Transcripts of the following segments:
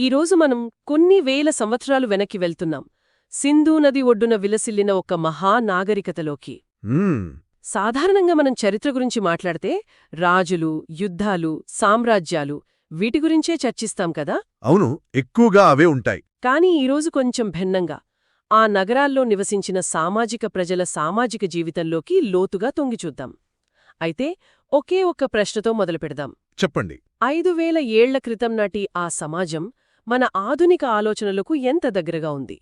ఈరోజు మనం కొన్ని వేల సంవత్సరాలు వెనక్కి వెళ్తున్నాం. సింధూ నది ఒడ్డున విలసిల్లిన ఒక మహానాగరికతలోకి మ్మ్, సాధారణంగా మనం చరిత్ర గురించి మాట్లాడితే రాజులు యుద్ధాలు సామ్రాజ్యాలు వీటి గురించే చర్చిస్తాం కదా? అవును ఎక్కువగా అవే ఉంటాయి. కానీ ఈరోజు కొంచెం భిన్నంగా. ఆ నగరాల్లో నివసించిన సామాజిక ప్రజల సామాజిక జీవితంలోకి లోతుగా తొంగిచూద్దాం అయితే ఒకే ఒక్క ప్రశ్నతో మొదలుపెడదాం. చెప్పండి. ఐదు వేల ఏళ్ళ క్రితం నాటి ఆ సమాజం మన ఆధునిక ఆలోచనలకు ఎంత దగ్గరగా ఉంది?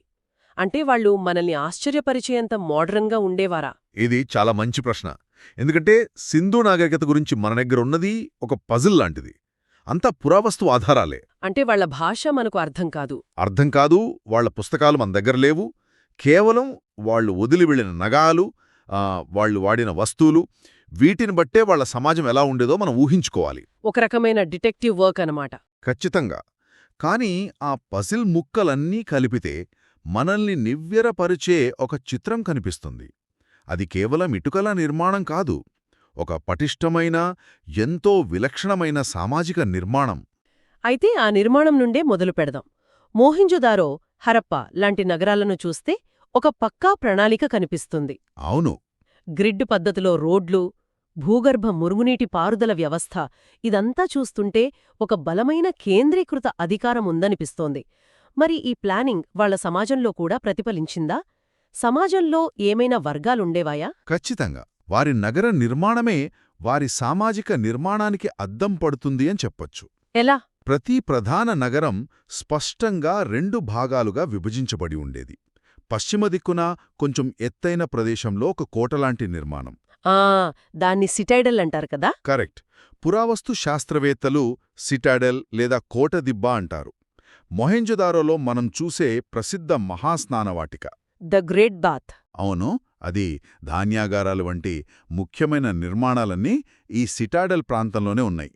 అంటే వాళ్ళు మనల్ని ఆశ్చర్యపరిచేంత మోడర్న్గా ఉండేవారా? ఇది చాలా మంచి ప్రశ్న. ఎందుకంటే సింధు నాగరికత గురించి మన దగ్గర ఉన్నది ఒక పజిల్ లాంటిది. అంతా పురావస్తు ఆధారాలే. అంటే వాళ్ళ భాష మనకు అర్థం కాదు. అర్థం కాదు వాళ్ళ పుస్తకాలు మన దగ్గర లేవు. కేవలం వాళ్ళు వదిలి వెళ్ళిన నగాలు వాళ్ళు వాడిన వస్తువులు వీటిని బట్టే వాళ్ళ సమాజం ఎలా ఉండేదో మనం ఊహించుకోవాలి. ఒక రకమైన డిటెక్టివ్ వర్క్ అన్నమాట. ఖచ్చితంగా. కానీ ఆ పజిల్ ముక్కలన్నీ కలిపితే మనల్ని నివ్వెరపరిచే ఒక చిత్రం కనిపిస్తుంది. అది కేవలం ఇటుకల నిర్మాణం కాదు ఒక పటిష్టమైన ఎంతో విలక్షణమైన సామాజిక నిర్మాణం. అయితే ఆ నిర్మాణం నుండే మొదలు పెడదాం. మోహింజోదారో హరప్ప లాంటి నగరాలను చూస్తే ఒక పక్కా ప్రణాళిక కనిపిస్తుంది. అవును. గ్రిడ్ పద్ధతిలో రోడ్లు భూగర్భ మురుగునీటి పారుదల వ్యవస్థ. ఇదంతా చూస్తుంటే ఒక బలమైన కేంద్రీకృత అధికారం ఉందనిపిస్తోంది. మరి ఈ ప్లానింగ్ వాళ్ళ సమాజంలో కూడా ప్రతిఫలించిందా? సమాజంలో ఏమైనా వర్గాలుండేవాయా? ఖచ్చితంగా. వారి నగర నిర్మాణమే వారి సామాజిక నిర్మాణానికి అద్దం పడుతుంది అని చెప్పొచ్చు. ఎలా? ప్రతి ప్రధాన నగరం స్పష్టంగా రెండు భాగాలుగా విభజించబడి ఉండేది. పశ్చిమ దిక్కున కొంచెం ఎత్తైన ప్రదేశంలో ఒక కోటలాంటి నిర్మాణం. దాన్ని సిటైడల్ అంటారు కదా? కరెక్ట్. పురావస్తు శాస్త్రవేత్తలు సిటాడెల్ లేదా కోటదిబ్బ అంటారు. మొహెంజదారోలో మనం చూసే ప్రసిద్ధ మహాస్నానవాటిక. The great bath. అవును అది ధాన్యాగారాలు వంటి ముఖ్యమైన నిర్మాణాలన్నీ ఈ సిటాడెల్ ప్రాంతంలోనే ఉన్నాయి.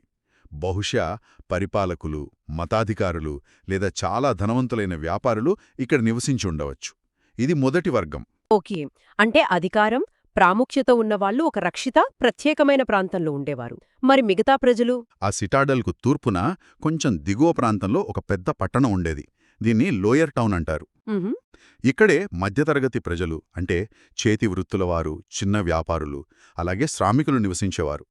బహుశా పరిపాలకులు మతాధికారులు లేదా చాలా ధనవంతులైన వ్యాపారులు ఇక్కడ నివసించి ఉండవచ్చు. ఇది మొదటి వర్గం. ఓకే. అంటే అధికారం ప్రాముఖ్యత ఉన్నవాళ్ళు ఒక రక్షిత ప్రత్యేకమైన ప్రాంతంలో ఉండేవారు. మరి మిగతా ప్రజలు? ఆ సిటాడెల్కు తూర్పున కొంచెం దిగువ ప్రాంతంలో ఒక పెద్ద పట్టణం ఉండేది. దీన్ని లోయర్ టౌన్ అంటారు. ఇక్కడే మధ్యతరగతి ప్రజలు అంటే చేతి వృత్తులవారు చిన్న వ్యాపారులు అలాగే శ్రామికులు నివసించేవారు.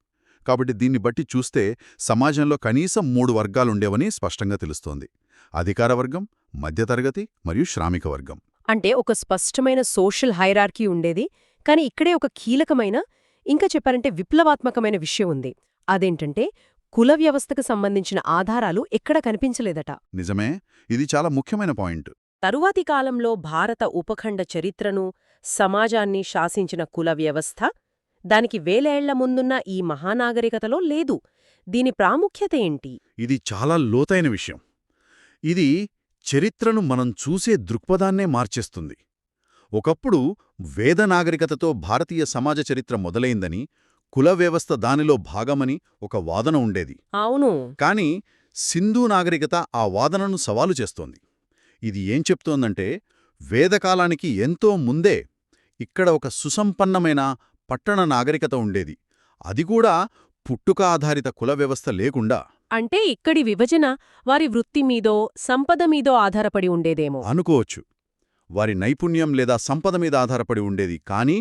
కాబట్టి దీన్ని బట్టి చూస్తే సమాజంలో కనీసం మూడు వర్గాలుండేవని స్పష్టంగా తెలుస్తోంది. అధికార వర్గం మధ్యతరగతి మరియు శ్రామిక వర్గం. అంటే ఒక స్పష్టమైన సోషల్ హైరార్కీ ఉండేది. కానీ ఇక్కడే ఒక కీలకమైన ఇంకా చెప్పారంటే విప్లవాత్మకమైన విషయం ఉంది. అదేంటంటే కుల వ్యవస్థకు సంబంధించిన ఆధారాలు ఎక్కడ కనిపించలేదట. నిజమే. ఇది చాలా ముఖ్యమైన పాయింట్. తరువాతి కాలంలో భారత ఉపఖండ చరిత్రను సమాజాన్ని శాసించిన కుల వ్యవస్థ దానికి వేలేళ్ళ ముందున్న ఈ మహానాగరికతలో లేదు. దీని ప్రాముఖ్యత ఏంటి? ఇది చాలా లోతైన విషయం. ఇది చరిత్రను మనం చూసే దృక్పథాన్నే మార్చేస్తుంది. ఒకప్పుడు వేద నాగరికతతో భారతీయ సమాజ చరిత్ర మొదలైందని కుల వ్యవస్థ దానిలో భాగమని ఒక వాదన ఉండేది. అవును. కాని సింధూ నాగరికత ఆ వాదనను సవాలు చేస్తోంది. ఇది ఏం చెప్తోందంటే వేదకాలానికి ఎంతో ముందే ఇక్కడ ఒక సుసంపన్నమైన పట్టణ నాగరికత ఉండేది. అది కూడా పుట్టుక ఆధారిత కుల వ్యవస్థ లేకుండా. అంటే ఇక్కడి విభజన వారి వృత్తి మీదో సంపద మీదో ఆధారపడి ఉండేదేమో. అనుకోవచ్చు. వారి నైపుణ్యం లేదా సంపద మీద ఆధారపడి ఉండేది. కానీ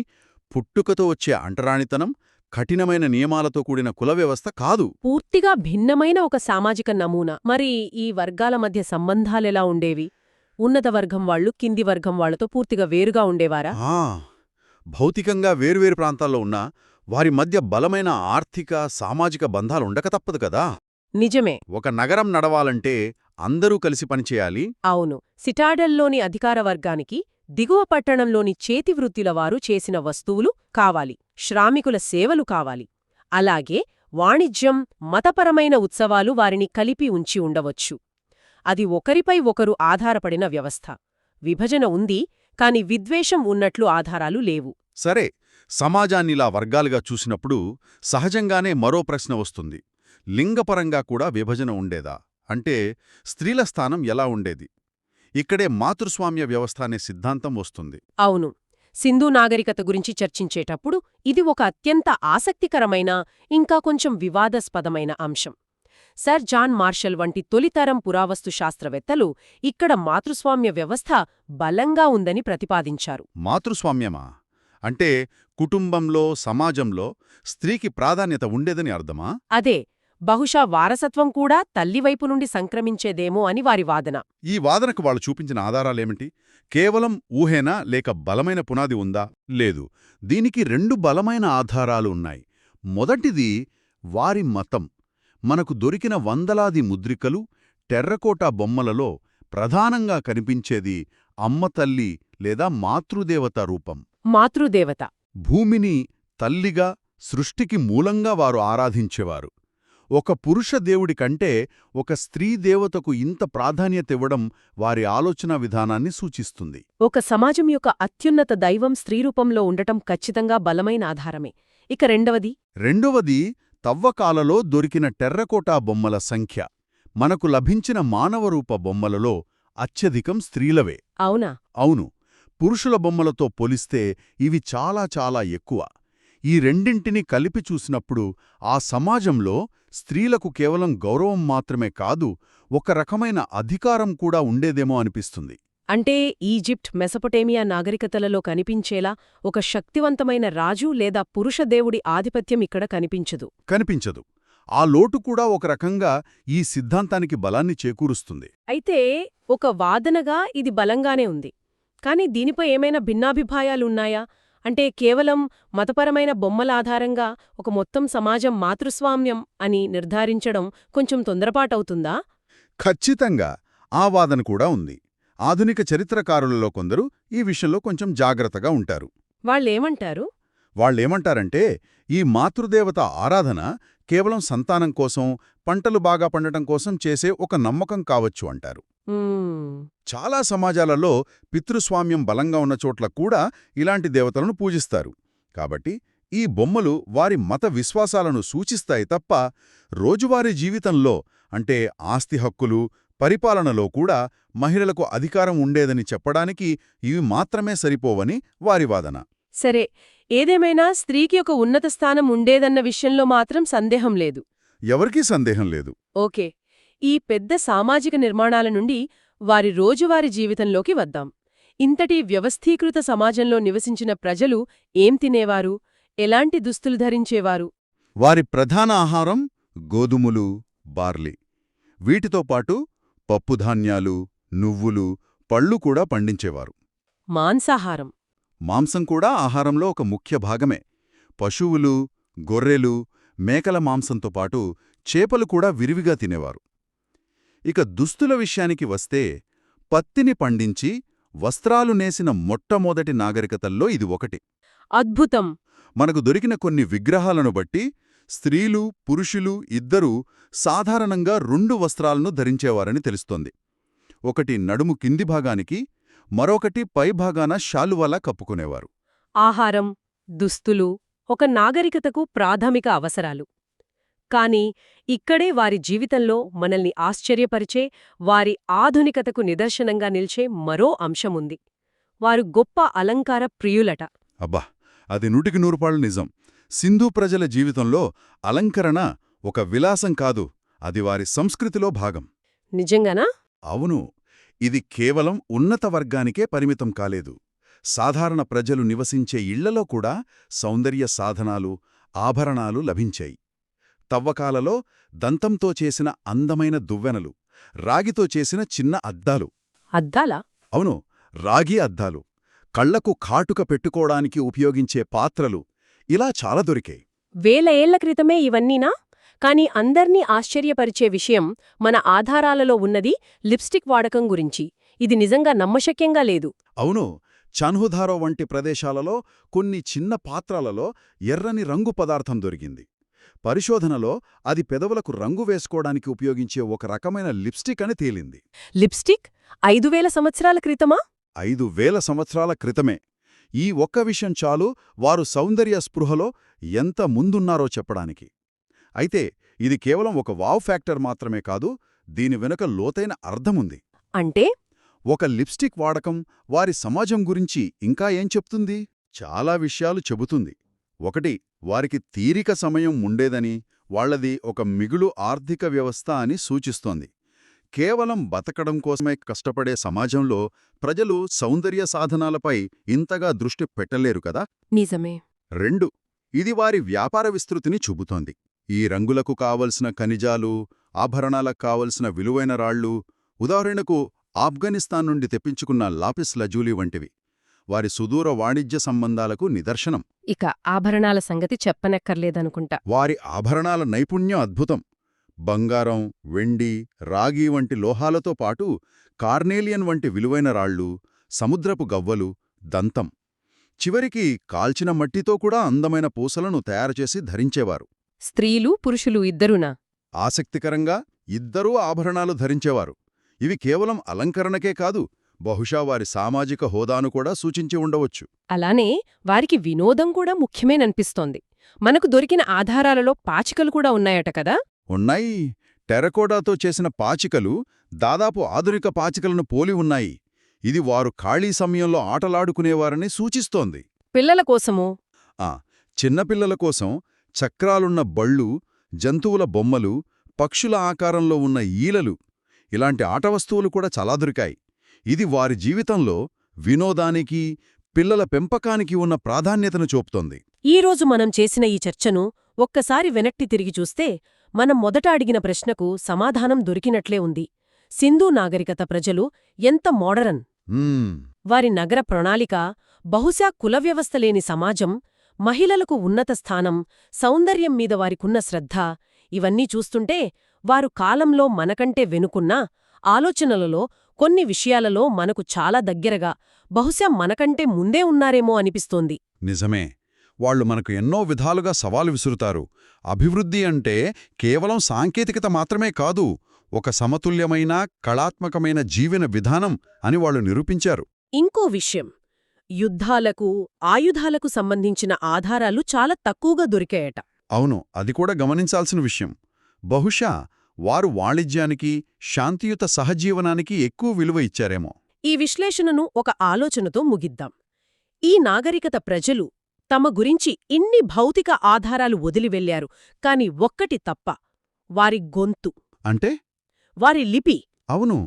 పుట్టుకతో వచ్చే అంటరానితనం కఠినమైన నియమాలతో కూడిన కుల వ్యవస్థ కాదు. పూర్తిగా భిన్నమైన ఒక సామాజిక నమూనా. మరి ఈ వర్గాల మధ్య సంబంధాలెలా ఉండేవి? ఉన్నత వర్గం వాళ్ళు కింది వర్గం వాళ్ళతో పూర్తిగా వేరుగా ఉండేవారా? ఆ! భౌతికంగా వేర్వేరు ప్రాంతాల్లో ఉన్నా వారి మధ్య బలమైన ఆర్థిక సామాజిక బంధాలు ఉండక తప్పదు కదా. నిజమే. ఒక నగరం నడవాలంటే అందరూ కలిసి పనిచేయాలి అవును. సిటాడెల్లోని అధికార వర్గానికి దిగువ పట్టణంలోని చేతివృత్తిల వారు చేసిన వస్తువులు కావాలి. శ్రామికుల సేవలు కావాలి. అలాగే వాణిజ్యం మతపరమైన ఉత్సవాలు వారిని కలిపి ఉంచి ఉండవచ్చు. అది ఒకరిపై ఒకరు ఆధారపడిన వ్యవస్థ. విభజన ఉంది కాని విద్వేషం ఉన్నట్లు ఆధారాలు లేవు. సరే సమాజాన్నిలా వర్గాలుగా చూసినప్పుడు సహజంగానే మరో ప్రశ్న వస్తుంది. లింగపరంగా కూడా విభజన ఉండేదా? అంటే స్త్రీల స్థానం ఎలా ఉండేది? ఇక్కడే మాతృస్వామ్య వ్యవస్థ అనే సిద్ధాంతం వస్తుంది. అవును. సింధు నాగరికత గురించి చర్చించేటప్పుడు ఇది ఒక అత్యంత ఆసక్తికరమైన ఇంకా కొంచెం వివాదాస్పదమైన అంశం. సర్ జాన్ మార్షల్ వంటి తొలితరం పురావస్తు శాస్త్రవేత్తలు ఇక్కడ మాతృస్వామ్య వ్యవస్థ బలంగా ఉందని ప్రతిపాదించారు. మాతృస్వామ్యమా? అంటే కుటుంబంలో సమాజంలో స్త్రీకి ప్రాధాన్యత ఉండేదని అర్థమా? అదే. బహుశా వారసత్వం కూడా తల్లివైపు నుండి సంక్రమించేదేమో అని వారి వాదన. ఈ వాదనకు వాళ్ళు చూపించిన ఆధారాలేమిటి? కేవలం ఊహేనా లేక బలమైన పునాది ఉందా? లేదు. దీనికి రెండు బలమైన ఆధారాలు ఉన్నాయి. మొదటిది వారి మతం. మనకు దొరికిన వందలాది ముద్రికలు టెర్రకోటా బొమ్మలలో ప్రధానంగా కనిపించేది అమ్మతల్లి లేదా మాతృదేవత రూపం. మాతృదేవత. భూమిని తల్లిగా సృష్టికి మూలంగా వారు ఆరాధించేవారు. ఒక పురుష దేవుడి కంటే ఒక స్త్రీ దేవతకు ఇంత ప్రాధాన్యతివ్వడం వారి ఆలోచనా విధానాన్ని సూచిస్తుంది. ఒక సమాజం యొక్క అత్యున్నత దైవం స్త్రీరూపంలో ఉండటం ఖచ్చితంగా బలమైన ఆధారమే. ఇక రెండవది? రెండవది తవ్వకాలలో దొరికిన టెర్రకోటా బొమ్మల సంఖ్య. మనకు లభించిన మానవరూప బొమ్మలలో అత్యధికం స్త్రీలవే. అవునా? అవును. పురుషుల బొమ్మలతో పోలిస్తే ఇవి చాలా చాలా ఎక్కువ. ఈ రెండింటిని కలిపి చూసినప్పుడు ఆ సమాజంలో స్త్రీలకు కేవలం గౌరవం మాత్రమే కాదు ఒక రకమైన అధికారం కూడా ఉండేదేమో అనిపిస్తుంది. అంటే ఈజిప్ట్ మెసపొటేమియా నాగరికతలలో కనిపించేలా ఒక శక్తివంతమైన రాజు లేదా పురుష దేవుడి ఆధిపత్యం ఇక్కడ కనిపించదు. కనిపించదు. ఆ లోటు కూడా ఒక రకంగా ఈ సిద్ధాంతానికి బలాన్ని చేకూరుస్తుంది. అయితే ఒక వాదనగా ఇది బలంగానే ఉంది. కాని దీనిపై ఏమైనా భిన్నాభిప్రాయాలున్నాయా? అంటే కేవలం మతపరమైన బొమ్మల ఆధారంగా ఒక మొత్తం సమాజం మాతృస్వామ్యం అని నిర్ధారించడం కొంచెం తొందరపాటవుతుందా? ఖచ్చితంగా. ఆ వాదన కూడా ఉంది. ఆధునిక చరిత్రకారులలో కొందరు ఈ విషయంలో కొంచెం జాగ్రత్తగా ఉంటారు. వాళ్ళేమంటారు? వాళ్ళేమంటారంటే ఈ మాతృదేవత ఆరాధన కేవలం సంతానం కోసం పంటలు బాగా పండటం కోసం చేసే ఒక నమ్మకం కావచ్చు అంటారు. చాలా సమాజాలలో పితృస్వామ్యం బలంగా ఉన్న చోట్ల కూడా ఇలాంటి దేవతలను పూజిస్తారు. కాబట్టి ఈ బొమ్మలు వారి మత విశ్వాసాలను సూచిస్తాయి తప్ప రోజువారీ జీవితంలో అంటే ఆస్తి హక్కులు పరిపాలనలో కూడా మహిళలకు అధికారం ఉండేదని చెప్పడానికి ఇవి మాత్రమే సరిపోవని వారి వాదన. సరే ఏదేమైనా స్త్రీకి ఒక ఉన్నత స్థానం ఉండేదన్న విషయంలో మాత్రం సందేహం లేదు. ఎవరికీ సందేహం లేదు. ఓకే. ఈ పెద్ద సామాజిక నిర్మాణాల నుండి వారి రోజువారీ జీవితంలోకి వద్దాం. ఇంతటి వ్యవస్థీకృత సమాజంలో నివసించిన ప్రజలు ఏం తినేవారు? ఎలాంటి దుస్తులు ధరించేవారు? వారి ప్రధాన ఆహారం గోధుమలు బార్లీ. వీటితో పాటు పప్పుధాన్యాలు నువ్వులు పళ్ళు కూడా పండించేవారు. మాంసాహారం. మాంసం కూడా ఆహారంలో ఒక ముఖ్య భాగమే. పశువులు గొర్రెలు మేకల మాంసంతో పాటు చేపలు కూడా విరివిగా తినేవారు. ఇక దుస్తుల విషయానికి వస్తే పత్తిని పండించి వస్త్రాలు నేసిన మొట్టమొదటి నాగరికతల్లో ఇది ఒకటి. అద్భుతం! మనకు దొరికిన కొన్ని విగ్రహాలను బట్టి స్త్రీలు పురుషులు ఇద్దరూ సాధారణంగా రెండు వస్త్రాలను ధరించేవారని తెలుస్తోంది. ఒకటి నడుము కింది భాగానికి మరొకటి పైభాగాన శాలువలా కప్పుకునేవారు. ఆహారం దుస్తులు ఒక నాగరికతకు ప్రాథమిక అవసరాలు. కాని ఇక్కడే వారి జీవితంలో మనల్ని ఆశ్చర్యపరిచే వారి ఆధునికతకు నిదర్శనంగా నిల్చే మరో అంశముంది. వారు గొప్ప అలంకార ప్రియులట. అబ్బా! అది నూటికి నూరుపాళ్ళు నిజం. సింధు ప్రజల జీవితంలో అలంకరణ ఒక విలాసం కాదు అది వారి సంస్కృతిలో భాగం. నిజంగానా? అవును. ఇది కేవలం ఉన్నత వర్గానికే పరిమితం కాలేదు. సాధారణ ప్రజలు నివసించే ఇళ్ళలో కూడా సౌందర్య సాధనాలు ఆభరణాలు లభించాయి. తవ్వకాలలో దంతంతో చేసిన అందమైన దువ్వెనలు రాగితో చేసిన చిన్న అద్దాలు. అద్దాలా? అవును రాగి అద్దాలు. కళ్ళకు కాటుక పెట్టుకోవడానికి ఉపయోగించే పాత్రలు ఇలా చాలా దొరికాయి. వేల ఏళ్ళ క్రితమే ఇవన్నీనా? కాని అందర్నీ ఆశ్చర్యపరిచే విషయం మన ఆధారాలలో ఉన్నది లిప్స్టిక్ వాడకం గురించి. ఇది నిజంగా నమ్మశక్యంగా లేదు. అవును చన్హుధారో వంటి ప్రదేశాలలో కొన్ని చిన్న పాత్రలలో ఎర్రని రంగు పదార్థం దొరికింది. పరిశోధనలో అది పెదవులకు రంగు వేసుకోవడానికి ఉపయోగించే ఒక రకమైన లిప్స్టిక్ అని తేలింది. లిప్స్టిక్? ఐదు వేల సంవత్సరాల క్రితమా? ఐదు వేల సంవత్సరాల క్రితమే. ఈ ఒక్క విషయం చాలు వారు సౌందర్య స్పృహలో ఎంత ముందున్నారో చెప్పడానికి. అయితే ఇది కేవలం ఒక వావ్ ఫ్యాక్టర్ మాత్రమే కాదు దీని వెనుక లోతైన అర్థముంది. అంటే? ఒక లిప్స్టిక్ వాడకం వారి సమాజం గురించి ఇంకా ఏం చెప్తుంది? చాలా విషయాలు చెబుతుంది. ఒకటి వారికి తీరిక సమయం ఉండేదని వాళ్ళది ఒక మిగులు ఆర్థిక వ్యవస్థ అని సూచిస్తోంది. కేవలం బతకడం కోసమే కష్టపడే సమాజంలో ప్రజలు సౌందర్య సాధనాలపై ఇంతగా దృష్టి పెట్టలేరు కదా? నిజమే. రెండు ఇది వారి వ్యాపార విస్తృతిని చూపుతోంది. ఈ రంగులకు కావలసిన ఖనిజాలు ఆభరణాలకు కావలసిన విలువైన రాళ్ళు ఉదాహరణకు ఆఫ్ఘనిస్తాన్ నుండి తెప్పించుకున్న లాపిస్ లజూలి వంటివి. వారి సుదూర వాణిజ్య సంబంధాలకు నిదర్శనం. ఇక ఆభరణాల సంగతి చెప్పనక్కర్లేదనుకుంటా. వారి ఆభరణాల నైపుణ్యం అద్భుతం. బంగారం వెండి రాగి వంటి లోహాలతో పాటు కార్నేలియన్ వంటి విలువైన రాళ్ళు సముద్రపు గవ్వలు దంతం. చివరికి కాల్చిన మట్టితో కూడా అందమైన పూసలను తయారుచేసి ధరించేవారు. స్త్రీలు పురుషులు ఇద్దరునా? ఆసక్తికరంగా ఇద్దరూ ఆభరణాలు ధరించేవారు. ఇవి కేవలం అలంకరణకే కాదు బహుశా వారి సామాజిక హోదాను కూడా సూచించి ఉండవచ్చు. అలానే వారికి వినోదం కూడా ముఖ్యమేననిపిస్తోంది. మనకు దొరికిన ఆధారాలలో పాచికలు కూడా ఉన్నాయట కదా? ఉన్నాయి. టెరకోడాతో చేసిన పాచికలు దాదాపు ఆధునిక పాచికలను పోలి ఉన్నాయి. ఇది వారు ఖాళీ సమయంలో ఆటలాడుకునేవారని సూచిస్తోంది. పిల్లల కోసమో? ఆ చిన్నపిల్లల కోసం చక్రాలున్న బళ్ళు జంతువుల బొమ్మలు పక్షుల ఆకారంలో ఉన్న ఈలలు ఇలాంటి ఆట వస్తువులు కూడా చాలా దొరికాయి. ఇది వారి జీవితంలో వినోదానికి పిల్లల పెంపకానికి ఉన్న ప్రాధాన్యతను చూపుతోంది. ఈరోజు మనం చేసిన ఈ చర్చను ఒక్కసారి వెనక్కి తిరిగి చూస్తే మనం మొదట అడిగిన ప్రశ్నకు సమాధానం దొరికినట్లే ఉంది. సింధూ నాగరికత ప్రజలు ఎంత మోడరన్? వారి నగర ప్రణాళిక బహుశా కుల వ్యవస్థ లేని సమాజం మహిళలకు ఉన్నత స్థానం సౌందర్యం మీద వారికున్న శ్రద్ధ ఇవన్నీ చూస్తుంటే వారు కాలంలో మనకంటే వెనుకున్నా ఆలోచనలలో కొన్ని విషయాలలో మనకు చాలా దగ్గరగా బహుశా మనకంటే ముందే ఉన్నారేమో అనిపిస్తోంది. నిజమే. వాళ్ళు మనకు ఎన్నో విధాలుగా సవాలు విసురుతారు. అభివృద్ధి అంటే కేవలం సాంకేతికత మాత్రమే కాదు ఒక సమతుల్యమైన కళాత్మకమైన జీవన విధానం అని వాళ్ళు నిరూపించారు. ఇంకో విషయం. యుద్ధాలకు ఆయుధాలకు సంబంధించిన ఆధారాలు చాలా తక్కువగా దొరికాయట. అవును అది కూడా గమనించాల్సిన విషయం. బహుశా వారు వాణిజ్యానికి శాంతియుత సహజీవనానికి ఎక్కువ విలువ ఇచ్చారేమో. ఈ విశ్లేషణను ఒక ఆలోచనతో ముగిద్దాం. ఈ నాగరికత ప్రజలు తమ గురించి ఇన్ని భౌతిక ఆధారాలు వదిలివెళ్ళారు కాని ఒక్కటి తప్ప వారి గొంతు. అంటే? వారి లిపి. అవును.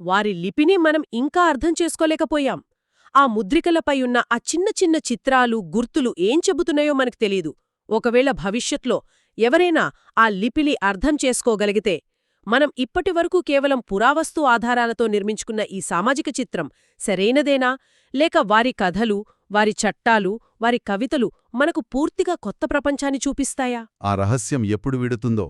వారి లిపిని మనం ఇంకా అర్థం చేసుకోలేకపోయాం. ఆ ముద్రికలపై ఉన్న ఆ చిన్న చిన్న చిత్రాలు గుర్తులు ఏం చెబుతున్నాయో మనకు తెలీదు. ఒకవేళ భవిష్యత్లో ఎవరైనా ఆ లిపిలి అర్థం చేసుకోగలిగితే మనం ఇప్పటివరకు కేవలం పురావస్తు ఆధారాలతో నిర్మించుకున్న ఈ సామాజిక చిత్రం సరైనదేనా? లేక వారి కథలు వారి చట్టాలు వారి కవితలు మనకు పూర్తిగా కొత్త ప్రపంచాన్ని చూపిస్తాయా? ఆ రహస్యం ఎప్పుడు విడుతుందో